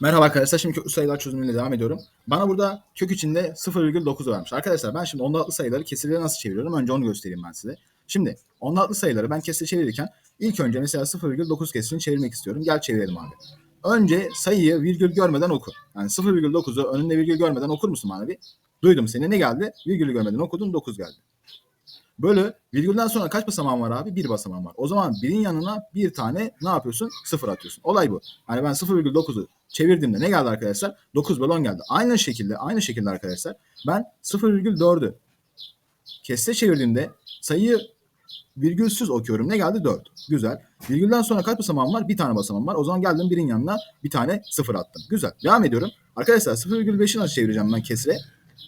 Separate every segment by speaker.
Speaker 1: Merhaba arkadaşlar. Şimdi köklü sayılar çözümüyle devam ediyorum. Bana burada kök içinde 0,9 vermiş. Arkadaşlar ben şimdi ondalıklı sayıları kesirlere nasıl çeviriyorum? Önce onu göstereyim ben size. Şimdi ondalıklı sayıları ben kesire çevirirken ilk önce mesela 0,9 kesirini çevirmek istiyorum. Gel çevirelim abi. Önce sayıyı virgül görmeden oku. Yani 0,9'u önünde virgül görmeden okur musun bana bir? Duydum seni. Ne geldi? Virgülü görmeden okudun 9 geldi. Bölü virgülden sonra kaç basamağın var abi? Bir basamağın var. O zaman birin yanına bir tane ne yapıyorsun? Sıfır atıyorsun. Olay bu. Hani ben 0,9'u çevirdiğimde ne geldi arkadaşlar? 9 bölü 10 geldi. Aynı şekilde aynı şekilde arkadaşlar ben 0,4'ü keste çevirdiğimde sayıyı virgülsüz okuyorum. Ne geldi? 4. Güzel. Virgülden sonra kaç basamağım var? Bir tane basamağım var. O zaman geldim birin yanına bir tane sıfır attım. Güzel. Devam ediyorum. Arkadaşlar 0,5'i nasıl çevireceğim ben kesre?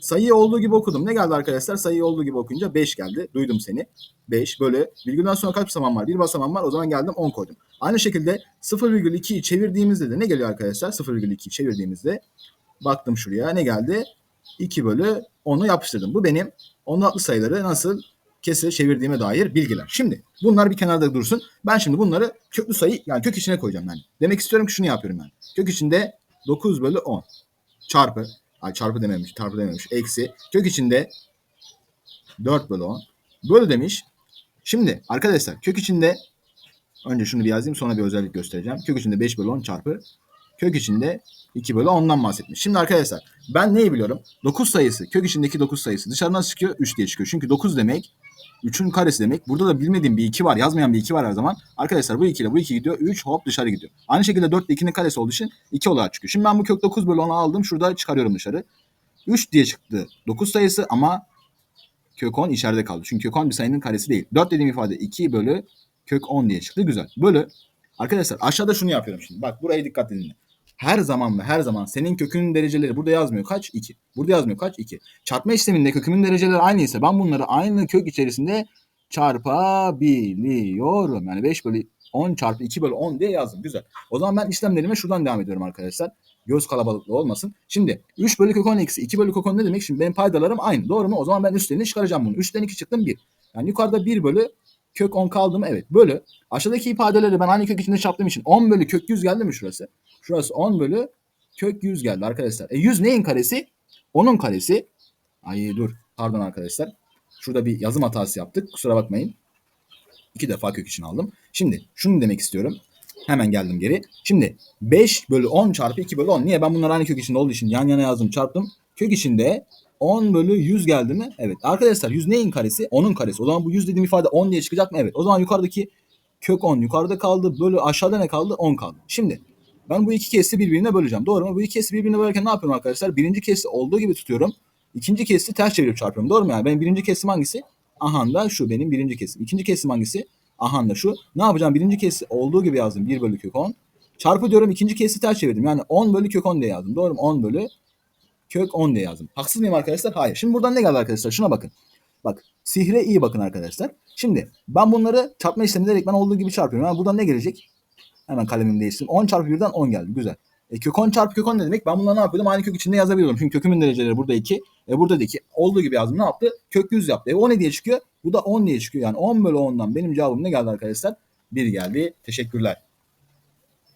Speaker 1: Sayıyı olduğu gibi okudum. Ne geldi arkadaşlar? Sayıyı olduğu gibi okuyunca 5 geldi. Duydum seni. 5 bölü. Virgülden sonra kaç basamağım var? Bir basamağım var. O zaman geldim 10 koydum. Aynı şekilde 0,2'yi çevirdiğimizde de ne geliyor arkadaşlar? 0,2'yi çevirdiğimizde baktım şuraya ne geldi? 2 bölü 10'u yapıştırdım. Bu benim ondatlı sayıları nasıl kesire çevirdiğime dair bilgiler. Şimdi bunlar bir kenarda dursun. Ben şimdi bunları köklü sayı yani kök içine koyacağım ben. Demek istiyorum ki şunu yapıyorum ben. Kök içinde 9 bölü 10 çarpı ay çarpı dememiş çarpı dememiş eksi kök içinde 4 bölü 10 bölü demiş. Şimdi arkadaşlar kök içinde önce şunu bir yazayım sonra bir özellik göstereceğim. Kök içinde 5 bölü 10 çarpı kök içinde 2 bölü 10'dan bahsetmiş. Şimdi arkadaşlar ben neyi biliyorum? 9 sayısı kök içindeki 9 sayısı dışarı nasıl çıkıyor? 3 diye çıkıyor. Çünkü 9 demek 3'ün karesi demek. Burada da bilmediğim bir 2 var. Yazmayan bir 2 var her zaman. Arkadaşlar bu 2 ile bu 2 gidiyor. 3 hop dışarı gidiyor. Aynı şekilde 4 ile 2'nin karesi olduğu için 2 olarak çıkıyor. Şimdi ben bu kök 9 bölü 10'u aldım. Şurada çıkarıyorum dışarı. 3 diye çıktı 9 sayısı ama kök 10 içeride kaldı. Çünkü kök 10 bir sayının karesi değil. 4 dediğim ifade 2 bölü kök 10 diye çıktı. Güzel. Bölü. Arkadaşlar aşağıda şunu yapıyorum şimdi. Bak burayı dikkat edin. Her zaman ve her zaman senin kökünün dereceleri burada yazmıyor. Kaç? 2. Burada yazmıyor. Kaç? 2. Çarpma işleminde kökümün dereceleri aynı ise ben bunları aynı kök içerisinde çarpabiliyorum. Yani 5 bölü 10 çarpı 2 bölü 10 diye yazdım. Güzel. O zaman ben işlemlerime şuradan devam ediyorum arkadaşlar. Göz kalabalıklı olmasın. Şimdi 3 bölü kök 10 eksi 2 bölü kök 10 ne demek? Şimdi benim paydalarım aynı. Doğru mu? O zaman ben üstlerini çıkaracağım bunu. 3'ten 2 çıktım 1. Yani yukarıda 1 bölü kök 10 kaldı mı? Evet. Bölü. Aşağıdaki ifadeleri ben aynı kök içinde çarptığım için 10 bölü kök 100 geldi mi şurası? Şurası 10 bölü kök 100 geldi arkadaşlar. E 100 neyin karesi? 10'un karesi. Ay dur. Pardon arkadaşlar. Şurada bir yazım hatası yaptık. Kusura bakmayın. İki defa kök için aldım. Şimdi şunu demek istiyorum. Hemen geldim geri. Şimdi 5 bölü 10 çarpı 2 bölü 10. Niye? Ben bunları aynı kök içinde olduğu için yan yana yazdım çarptım. Kök içinde 10 bölü 100 geldi mi? Evet. Arkadaşlar 100 neyin karesi? 10'un karesi. O zaman bu 100 dediğim ifade 10 diye çıkacak mı? Evet. O zaman yukarıdaki kök 10 yukarıda kaldı. Bölü aşağıda ne kaldı? 10 kaldı. Şimdi ben bu iki kesi birbirine böleceğim. Doğru mu? Bu iki kesi birbirine bölerken ne yapıyorum arkadaşlar? Birinci kesi olduğu gibi tutuyorum. İkinci kesi ters çevirip çarpıyorum. Doğru mu yani? Benim birinci kesim hangisi? Aha da şu benim birinci kesim. İkinci kesim hangisi? Aha da şu. Ne yapacağım? Birinci kesi olduğu gibi yazdım. 1 bölü kök 10. Çarpı diyorum ikinci kesi ters çevirdim. Yani 10 bölü kök 10 diye yazdım. Doğru mu? 10 bölü kök 10 diye yazdım. Haksız mıyım arkadaşlar? Hayır. Şimdi buradan ne geldi arkadaşlar? Şuna bakın. Bak sihre iyi bakın arkadaşlar. Şimdi ben bunları çarpma işlemi ederek ben olduğu gibi çarpıyorum. Yani buradan ne gelecek? Hemen kalemimi değiştirdim. 10 çarpı 1'den 10 geldi. Güzel. E, kök 10 çarpı kök 10 ne demek? Ben bunları ne yapıyordum? Aynı kök içinde yazabiliyordum. Çünkü kökümün dereceleri burada 2. E, burada da 2. Olduğu gibi yazdım. Ne yaptı? Kök 100 yaptı. E, o ne diye çıkıyor? Bu da 10 diye çıkıyor. Yani 10 bölü 10'dan benim cevabım ne geldi arkadaşlar? 1 geldi. Teşekkürler.